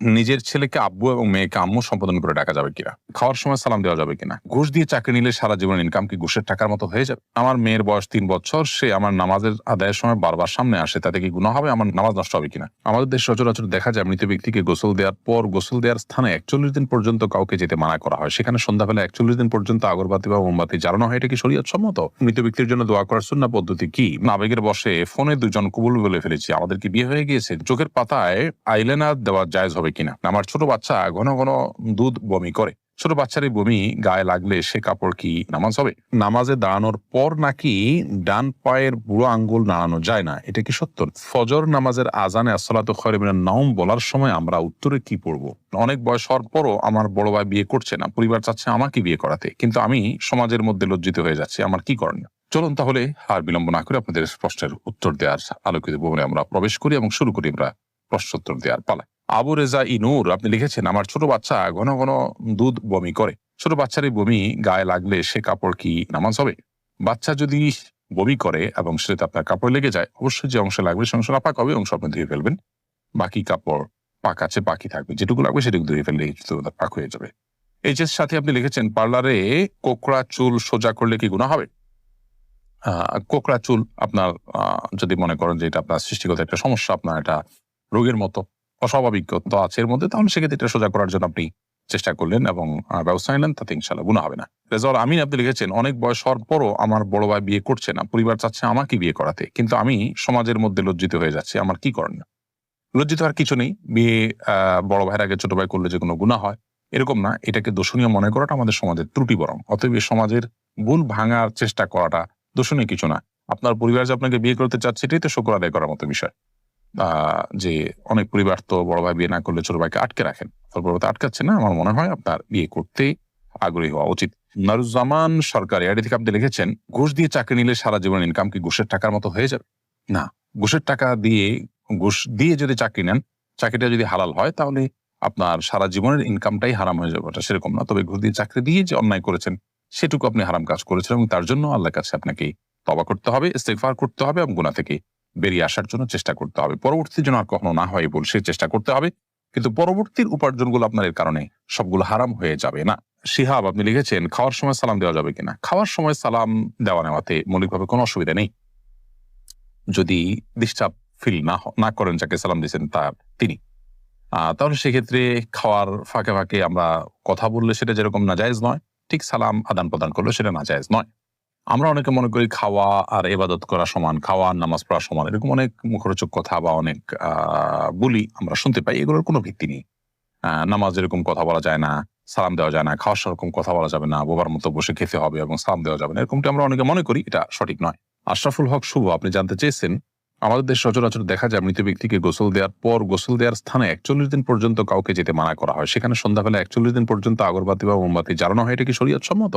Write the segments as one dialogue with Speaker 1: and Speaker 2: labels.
Speaker 1: নিজের ছেলেকে আব্বু এবং মেয়েকে আম্মু সম্বোধন করে ডাকা যাবে কিনা? খাওয়ার সময় সালাম দেওয়া যাবে কিনা? ঘুষ দিয়ে চাকরি নিলে সারা জীবন ইনকাম কি ঘুষের টাকার মতো হয়ে যাবে? আমার মেয়ের বয়স তিন বছর, সে আমার নামাজের আদায়ের সময় বারবার সামনে আসে, তাতে কি গুণা হবে? আমার নামাজ নষ্ট হবে কিনা? আমাদের দেশ সচরাচর দেখা যায় মৃত ব্যক্তিকে গোসল দেওয়ার পর গোসল দেওয়ার স্থানে একচল্লিশ দিন পর্যন্ত কাউকে যেতে মানা করা হয়। সেখানে সন্ধ্যাবেলা একচল্লিশ দিন পর্যন্ত আগরবাতি বা মোমবাতি জ্বালানো হয়। এটা কি শরীয়ত সম্মত? মৃত ব্যক্তির জন্য দোয়া করার সুন্না পদ্ধতি কি? আবেগের বসে ফোনে দুজন কবুল বলে ফেলেছি। আমাদের কি বিয়ে হয়ে গিয়েছে? চোখের পাতায় আইলেনার দেওয়া জায়জ হবে কিনা? আমার ছোট বাচ্চা ঘন ঘন দুধ বমি করে। ছোট বাচ্চার এই বমি গায়ে লাগলে সে কাপড় কি নামাজ হবে? নামাজে দাঁড়ানোর পর নাকি ডান পায়ের বুড়ো আঙ্গুল নাড়ানো যায় না? এটা কি সত্য? ফজর নামাজের আজানে খয়রিমিনের নাম বলার সময় আমরা উত্তরে কি পড়ব? অনেক বয়স হওয়ার পরও আমার বড় ভাই বিয়ে করছে না, পরিবার চাচ্ছে আমাকে বিয়ে করাতে। কিন্তু আমি সমাজের মধ্যে লজ্জিত হয়ে যাচ্ছি, আমার কি করণীয়? চলুন তাহলে আর বিলম্ব না করে আপনাদের প্রশ্নের উত্তর দেওয়ার আলোকিত ভবনে আমরা প্রবেশ করি এবং শুরু করি আমরা প্রশ্নোত্তর দেওয়ার পালা আবু রেজা ইনুর আপনি লিখেছেন, আমার ছোট বাচ্চা ঘন ঘন দুধ বমি করে। ছোট বাচ্চার এই বমি গায়ে লাগলে সে কাপড় কি নামাজ হবে? বাচ্চা যদি বমি করে এবং সেটা আপনার কাপড় লেগে যায়, অবশ্যই যে অংশ লাগবে সে অংশ নাপাক হবে, অংশ আপনি ধুয়ে ফেলবেন। বাকি কাপড় পাক আছে, বাকি থাকবে। যেটুকু লাগবে সেটুকু ধুয়ে ফেললে পাক হয়ে যাবে। এইচ এর সাথে আপনি লিখেছেন, পার্লারে কোকড়া চুল সোজা করলে কি গুণা হবে? কোকড়া চুল আপনার যদি মনে করেন যে এটা আপনার সৃষ্টিগত একটা সমস্যা, আপনার এটা রোগের মতো। অস্বাভাবিক তো আছে এর মধ্যে, তাহলে সেক্ষেত্রে এটা সোজা করার জন্য আপনি চেষ্টা করলেন এবং ব্যবস্থা নিলেন, তাতে ইনশাল্লাহ গুণা হবে না। রেজাল আমিন আপনি লিখেছেন, অনেক বয়স হওয়ার পরও আমার বড় ভাই বিয়ে করছে না, পরিবার চাচ্ছে আমাকে বিয়ে করাতে, কিন্তু আমি সমাজের মধ্যে লজ্জিত হয়ে যাচ্ছি, আমার কি করণীয় লজ্জিত আর কিছু নেই, বিয়ে বড় ভাইয়ের আগে ছোট ভাই করলে যে কোনো গুণা হয়, এরকম না, এটাকে দোষণীয় মনে করাটা আমাদের সমাজের ত্রুটি বরং, অতএব সমাজের ভুল ভাঙার চেষ্টা করাটা দোষণীয় কিছু না। আপনার পরিবার যে আপনাকে বিয়ে করতে চাচ্ছে, এটাই তো শুক্র আদায় করার মতো বিষয়। যে অনেক পরিবার তো বড় ভাই বিয়ে না করলে ছোট ভাইকে আটকে রাখেন। আটকাচ্ছে না, আমার মনে হয় আপনার বিয়ে করতে আগ্রহী হওয়া উচিত। নারুজ্জামান সরকার এআডি থেকে আপনি লিখেছেন, ঘুষ দিয়ে চাকরি নিলে সারা জীবন ইনকাম কি ঘুষের টাকার মতো হয়ে যাবে? না, ঘুষের টাকা দিয়ে, ঘুষ দিয়ে যদি চাকরি নেন, চাকরিটা যদি হালাল হয়, তাহলে আপনার সারা জীবনের ইনকামটাই হারাম হয়ে যাবে। ওটা সেরকম না, তবে ঘুষ দিয়ে চাকরি দিয়ে যে অন্যায় করেছেন, সেটুকু আপনি হারাম কাজ করেছেন এবং তার জন্য আল্লাহর কাছে আপনাকে তবা করতে হবে, ইস্তেগফার করতে হবে এবং গুণা থেকে বেরিয়ে আসার জন্য চেষ্টা করতে হবে। পরবর্তী যেন আর কখনো না হয় বল চেষ্টা করতে হবে। কিন্তু পরবর্তীর উপার্জনগুলো আপনার এর কারণে সবগুলো হারাম হয়ে যাবে না। শিহাব, আপনি লিখেছেন, খাওয়ার সময় সালাম দেওয়া যাবে কিনা? খাওয়ার সময় সালাম দেওয়া নেওয়াতে মৌলিকভাবে কোনো অসুবিধা নেই। যদি ডিস্টার্ব ফিল না না করেন যাকে সালাম দিয়েছেন তার তিনি। তাহলে সেক্ষেত্রে খাওয়ার ফাঁকে ফাঁকে আমরা কথা বললে সেটা যেরকম নাজায়েজ নয়, ঠিক সালাম আদান প্রদান করলে সেটা নাজায়েজ নয়। আমরা অনেকে মনে করি খাওয়া আর এবাদত করা সমান, খাওয়া আর নামাজ পড়া সমান, এরকম অনেক মুখরোচক কথা বা অনেক বলি আমরা শুনতে পাই, এগুলোর কোনো ভিত্তি নেই। নামাজ এরকম কথা বলা যায় না, সালাম দেওয়া যায় না, খাওয়ার সেরকম কথা বলা যাবে না, বোবার মতো বসে খেতে হবে এবং সালাম দেওয়া যাবে না, এরকমটা আমরা অনেকে মনে করি, এটা সঠিক নয়। আশরাফুল হক শুভ, আপনি জানতে চেয়েছেন, আমাদের দেশ সচরাচর দেখা যায় মৃত ব্যক্তিকে গোসল দেওয়ার পর, গোসল দেওয়ার স্থানে একচল্লিশ দিন পর্যন্ত কাউকে যেতে মানা করা হয়। সেখানে সন্ধ্যাবেলা একচল্লিশ দিন পর্যন্ত আগরবাতি বা মোমবাতি জ্বালানো হয়, এটা কি শরীয়ত সম্মত?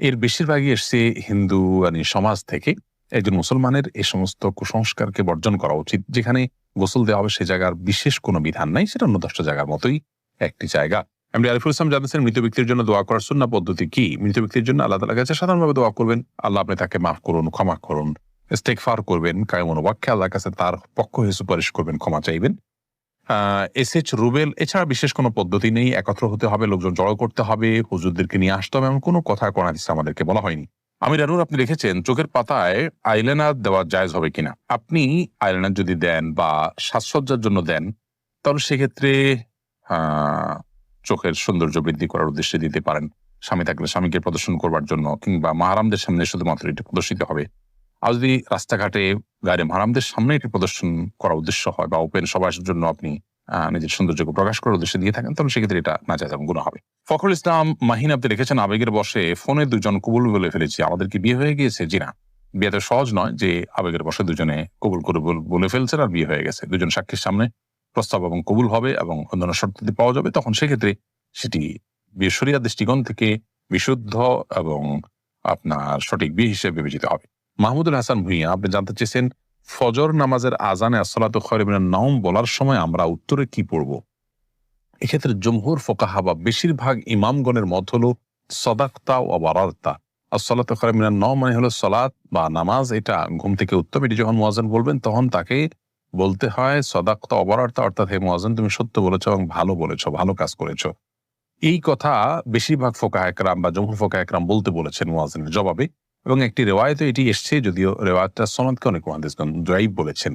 Speaker 1: এর বেশিরভাগই এসছে হিন্দু মানে সমাজ থেকে। একজন মুসলমানের এই সমস্ত কুসংস্কারকে বর্জন করা উচিত। যেখানে গোসল দেওয়া হবে সে জায়গার বিশেষ কোনো বিধান নাই, সেটা অন্য দশটা জায়গার মতোই একটি জায়গা। এমনি আরিফুল ইসলাম জানতেছেন মৃত ব্যক্তির জন্য দোয়া করার সুন্না পদ্ধতি কি? মৃত ব্যক্তির জন্য আল্লাহ তালা কাছে সাধারণভাবে দোয়া করবেন, আল্লাহ আপনি তাকে মাফ করুন, ক্ষমা করুন স্টেক ফার করবেন কায়মন ওয়াক্যে আল্লাহর কাছে তার পক্ষ হয়ে সুপারিশ করবেন, ক্ষমা চাইবেন। এস এইচ রুবেল, এছাড়া বিশেষ কোনো পদ্ধতি নেই, একত্র হতে হবে, লোকজন জড়ো করতে হবে, হুজুরদেরকে নিয়ে আসতে হবে, এমন কোনো কথা কোরআন হাদিসে আমাদেরকে বলা হয়নি। আমির আনুর আপনি লিখেছেন, চোখের পাতায় আইলাইনার দেওয়া জায়জ হবে কিনা? আপনি আইলাইনার যদি দেন বা সাজসজ্জার জন্য দেন, তাহলে সেক্ষেত্রে চোখের সৌন্দর্য বৃদ্ধি করার উদ্দেশ্যে দিতে পারেন। স্বামী থাকলে স্বামীকে প্রদর্শন করবার জন্য, কিংবা মাহারামদের সামনে শুধুমাত্র এটি প্রদর্শিত হবে। আর যদি রাস্তাঘাটে গাড়ি মারামদের সামনে এটি প্রদর্শন করার উদ্দেশ্য হয় বা ওপেন সবার জন্য আপনি নিজের সৌন্দর্যকে প্রকাশ করার উদ্দেশ্যে দিয়ে থাকেন, তাহলে সেক্ষেত্রে এটা না যায় গুণ হবে। ফখরুল ইসলাম মাহিন আপনি রেখেছেন আবেগের বসে ফোনে দুজন কবুল বলে ফেলেছি, আমাদের কি বিয়ে হয়ে গিয়েছে? জি না। বিয়েতে সহজ নয় যে আবেগের বসে দুজনে কবুল করে বলে ফেলছেন আর বিয়ে হয়ে গেছে। দুজন সাক্ষীর সামনে প্রস্তাব এবং কবুল হবে এবং অন্যান্য শর্তাদি পাওয়া যাবে, তখন সেক্ষেত্রে সেটি বিশ্বরিয়া দৃষ্টিকোণ থেকে বিশুদ্ধ এবং আপনার সঠিক বিয়ে হিসেবে বিবেচিত হবে। মাহমুদুল হাসান ভুইয়া, আপনি জানতে চেয়েছেন ফজর নামাজের আজানে আসলাত খরিমিনের নাম বলার সময় আমরা উত্তরে কি পড়ব? এক্ষেত্রে জমহুর ফোকাহা বা বেশিরভাগ ইমামগণের মত হল সদাক্তা ও বারার্তা। আসলাত খরিমিনের নাম মানে হলো সলাৎ বা নামাজ, এটা ঘুম থেকে উত্তম এটি যখন মোয়াজেন বলবেন, তখন তাকে বলতে হয় সদাক্তা অবরার্তা অর্থাৎ হে মোয়াজেন তুমি সত্য বলেছ এবং ভালো বলেছ, ভালো কাজ করেছ। এই কথা বেশিরভাগ ফোকা একরাম বা জমহুর ফোকা একরাম বলতে বলেছেন মোয়াজেনের জবাবে। এবং একটি রেওয়ায়তে এটি এসছে যদিও রেওয়ায়তটা সনদকে অনেক মহাদিসগণ জয়ীব বলেছেন।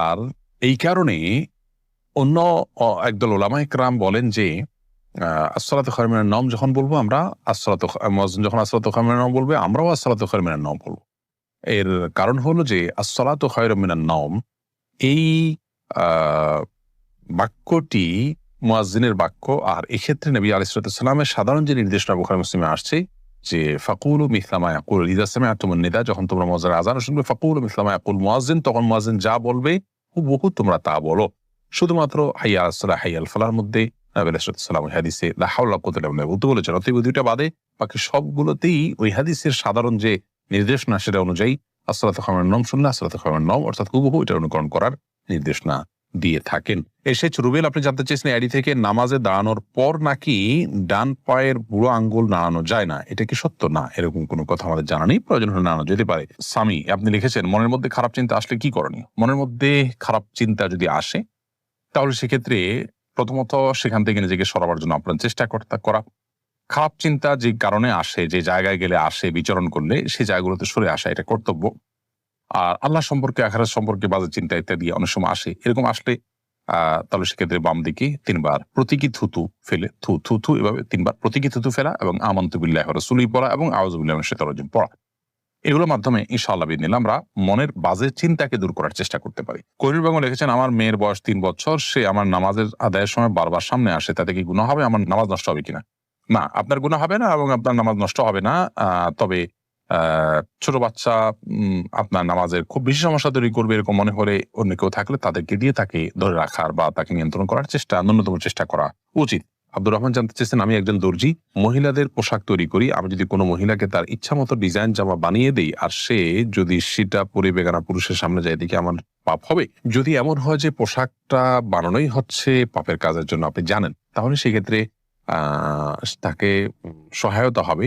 Speaker 1: আর এই কারণে অন্য একদল ওলামা একরাম বলেন যে আসলাত খরমিনের নাম যখন বলব আমরা আসলাত যখন আসলাত খরমিনের নাম বলবে, আমরাও আসলাত খরমিনের নাম বলব। এর কারণ হলো যে আসলাত খয়রমিনার নাম এই বাক্যটি মুয়াজ্জিনের বাক্য। আর এক্ষেত্রে নবী আলিসালামের সাধারণ যে নির্দেশনা বুখারি মুসলিমে আসছে যে ফাকুল মিসলামা ইয়াকুল ইদাসমে আতমন নিদা, যখন তোমরা মজার আজান শুনবে, ফাকুল মিসলামা ইয়াকুল মুয়াজ্জিন, তখন মুয়াজ্জিন যা বলবে বহু তোমরা তা বলো। শুধুমাত্র হাইয়া আসলা হাইয়াল ফালার মধ্যে নবী আলাইসালাম ওই হাদিসে লা হাওলা কুওয়াতা ইল্লা বিল্লাহ বলতে বলেছেন। অতএব দুইটা বাদে বাকি সবগুলোতেই ওই হাদিসের সাধারণ যে নির্দেশনা সেটা অনুযায়ী আসলাত খামের নম শুনলে আসলাত খামের নম, অর্থাৎ হুবহু এটা অনুকরণ করার নির্দেশনা দিয়ে থাকেন। এসেছ রুবেল, আপনি জানতে চেয়েছেন অ্যাডি থেকে নামাজে দাঁড়ানোর পর নাকি ডান পায়ের বুড়ো আঙ্গুল নাড়ানো যায় না? এটা কি সত্য? না, এরকম কোনো কথা আমাদের জানা নেই। প্রয়োজন হলে নাড়ানো যেতে পারে। স্বামী আপনি লিখেছেন, মনের মধ্যে খারাপ চিন্তা আসলে কি করণীয়? মনের মধ্যে খারাপ চিন্তা যদি আসে, তাহলে সেক্ষেত্রে প্রথমত সেখান থেকে নিজেকে সরাবার জন্য আপনার চেষ্টা করা। খারাপ চিন্তা যে কারণে আসে, যে জায়গায় গেলে আসে, বিচরণ করলে সেই জায়গাগুলোতে সরে আসা, এটা কর্তব্য। আর আল্লাহ সম্পর্কে, আখারাত সম্পর্কে বাজে চিন্তা ইত্যাদি অনেক সময় আসে। এরকম আসলে তাহলে সেক্ষেত্রে বাম দিকে তিনবার প্রতীকী থুতু ফেলে, থু থু থু এভাবে তিনবার প্রতীকী থুতু ফেলা এবং আমন্তবিল্লাহ রসুলি পড়া এবং আওয়াজুবিল্লাহ শেতরজিম পড়া। এগুলোর মাধ্যমে ইনশাআল্লাহ বিদিন আমরা মনের বাজে চিন্তাকে দূর করার চেষ্টা করতে পারি। করির বেগম লিখেছেন, আমার মেয়ের বয়স তিন বছর, সে আমার নামাজের আদায়ের সময় বারবার সামনে আসে, তাতে কি গুণা হবে? আমার নামাজ নষ্ট হবে কিনা? না, আপনার গুণা হবে না এবং আপনার নামাজ নষ্ট হবে না তবে ছোট বাচ্চা আপনার নামাজের খুব বেশি সমস্যা তৈরি করবে এরকম মনে হলে অন্য কেউ থাকলে তাদেরকে দিয়ে তাকে ধরে রাখার বা তাকে নিয়ন্ত্রণ করার চেষ্টা, ন্যূনতম চেষ্টা করা উচিত। আব্দুর রহমান জানতে চেয়েছেন, আমি একজন দর্জি, মহিলাদের পোশাক তৈরি করি। আমি যদি কোনো মহিলাকে তার ইচ্ছা মতো ডিজাইন জামা বানিয়ে দিই আর সে যদি সেটা পরে বেগানা পুরুষের সামনে যায়, দেখে আমার পাপ হবে? যদি এমন হয় যে পোশাকটা বানানোই হচ্ছে পাপের কাজের জন্য, আপনি জানেন, তাহলে সেক্ষেত্রে তাকে সহায়তা হবে।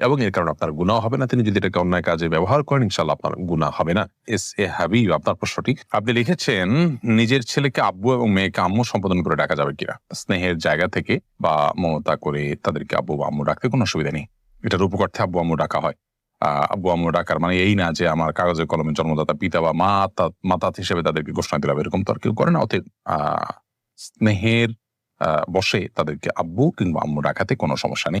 Speaker 1: এবং এর কারণে আপনার গুণাও হবে না। তিনি যদি এটাকে অন্যায় কাজে ব্যবহার করেন ইনশাল্লাহ আপনার গুণা হবে না। এস এ হাবি আপনার প্রশ্নটি। আপনি লিখেছেন, নিজের ছেলেকে আব্বু এবং মেয়েকে আম্মু সম্বোধন করে ডাকা যাবে কিনা? স্নেহের জায়গা থেকে বা মমতা করে তাদেরকে আব্বু বা আম্মু ডাকতে কোনো অসুবিধা নেই। এটার উপকর্থে আব্বু আম্মু ডাকা হয়। আব্বু আম্মু ডাকার মানে এই না যে আমার কাগজে কলমে জন্মদাতা পিতা বা মা তা- মাতাত হিসেবে তাদেরকে ঘোষণা দিলাম। এরকম তো আর কেউ করে না। অতএব স্নেহের বসে তাদেরকে আব্বু কিংবা আম্মু ডাকাতে কোনো সমস্যা নেই।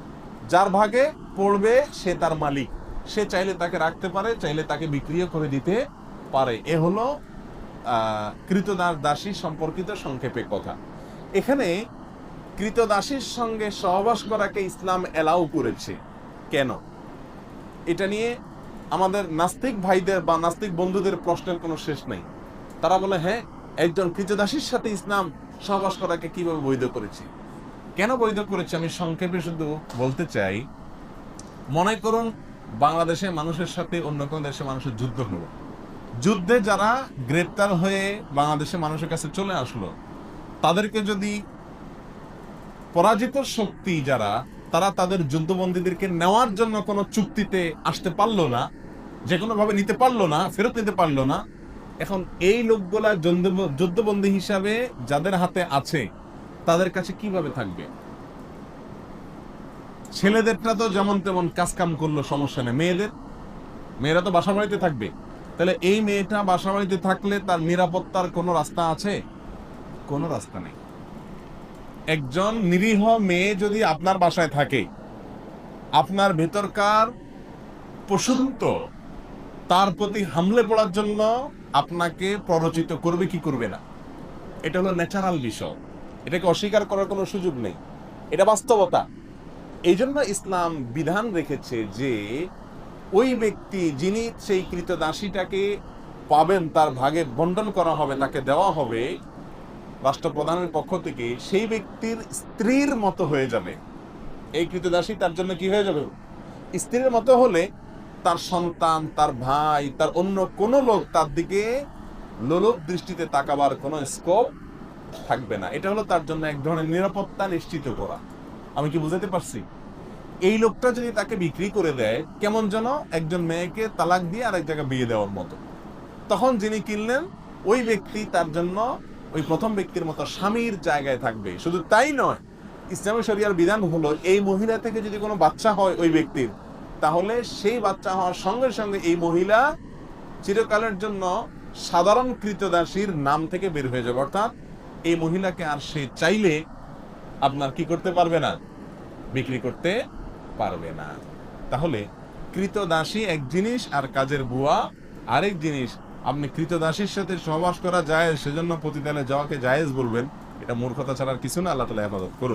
Speaker 2: যার ভাগে পড়বে সে তার মালিক। সে চাইলে তাকে রাখতে পারে, চাইলে তাকে বিক্রিও করে দিতে পারে। এ হলো কৃতদাস দাসী সম্পর্কিত সংক্ষেপে কথা। এখানে কৃতদাসীর সঙ্গে সহবাস করাকে ইসলাম এলাও করেছে। কেন? এটা নিয়ে আমাদের নাস্তিক ভাইদের বা নাস্তিক বন্ধুদের প্রশ্নের কোনো শেষ নেই। তারা বলে হ্যাঁ একজন কৃতদাসীর সাথে ইসলাম সহবাস করাকে কীভাবে বৈধ করেছে? কেন বৈধ করেছে আমি সংক্ষেপে শুধু বলতে চাই, মনে করুন বাংলাদেশে মানুষের সাথে অন্য কোনো দেশের মানুষের যুদ্ধ হলো। যুদ্ধে যারা গ্রেপ্তার হয়ে বাংলাদেশের মানুষের কাছে চলে আসলো, তাদেরকে যদি পরাজিত শক্তি যারা, তারা তাদের যুদ্ধবন্দীদেরকে নেওয়ার জন্য কোনো চুক্তিতে আসতে পারল না, যে কোনোভাবে নিতে পারল না, ফেরত নিতে পারল না, এখন এই লোকগুলা যুদ্ধ- যুদ্ধবন্দী হিসাবে যাদের হাতে আছে তাদের কাছে কীভাবে থাকবে? ছেলেদেরটা তো যেমন তেমন কাজ কাম করল, সমস্যা নেই। মেয়েদের? মেয়েরা তো বাসা বাড়িতে থাকবে। তাহলে এই মেয়েটা বাসা বাড়িতে থাকলে তার নিরাপত্তার কোনো রাস্তা আছে? কোনো রাস্তা নেই। একজন নিরীহ মেয়ে যদি আপনার বাসায় থাকে, আপনার ভেতরকার পশুত্ব তার প্রতি হামলে পড়ার জন্য আপনাকে প্ররোচিত করবে কি করবে না? এটা হলো ন্যাচারাল বিষয়। এটাকে অস্বীকার করার কোনো সুযোগ নেই। এটা বাস্তবতা। এই জন্য ইসলাম বিধান রেখেছে যে, ওই ব্যক্তি যিনি সেই কৃতদাসীটাকে পাবেন তার ভাগে বন্টন করা হবে, তাকে দেওয়া হবে, রাষ্ট্রপ্রধানের পক্ষ থেকে সেই ব্যক্তির স্ত্রীর মতো হয়ে যাবে। এই কৃতদাসী তার জন্য কি হয়ে যাবে? স্ত্রীর মতো হলে তার সন্তান, তার ভাই, তার অন্য কোনো লোক তার দিকে লোলক দৃষ্টিতে তাকাবার কোনো স্কোপ থাকবে না। এটা হলো তার জন্য এক ধরনের নিরাপত্তা নিশ্চিত করা। আমি কি বুঝাতে পারছি? এই লোকটা যদি তাকে বিক্রি করে দেয়, কেমন যেন একজন মেয়েকে তালাক দিয়ে আরেক জায়গায় বিয়ে দেওয়ার মতো। তখন যিনি কিনলেন, ওই ব্যক্তি তার জন্য ওই প্রথম ব্যক্তির মতো স্বামীর জায়গায় থাকবে। শুধু তাই নয়, ইসলামী শরিয়ার বিধান হলো, এই মহিলা থেকে যদি কোনো বাচ্চা হয় ওই ব্যক্তির, তাহলে সেই বাচ্চা হওয়ার সঙ্গে সঙ্গে এই মহিলা চিরকালের জন্য সাধারণ কৃতদাসীর নাম থেকে বের হয়ে যাবে। অর্থাৎ এই মহিলাকে আর সে চাইলে আপনার কি করতে পারবে না? বিক্রি করতে পারবে না। তাহলে কৃতদাসী এক জিনিস আর কাজের বুয়া আরেক জিনিস। আপনি কৃতদাসীর সাথে সহবাস করা যায় সেজন্য প্রতিদানে যাওয়াকে জায়েজ বলবেন। এটা মূর্খতা ছাড়ার কিছু না, আল্লাহ তালা হেফাজত করুন।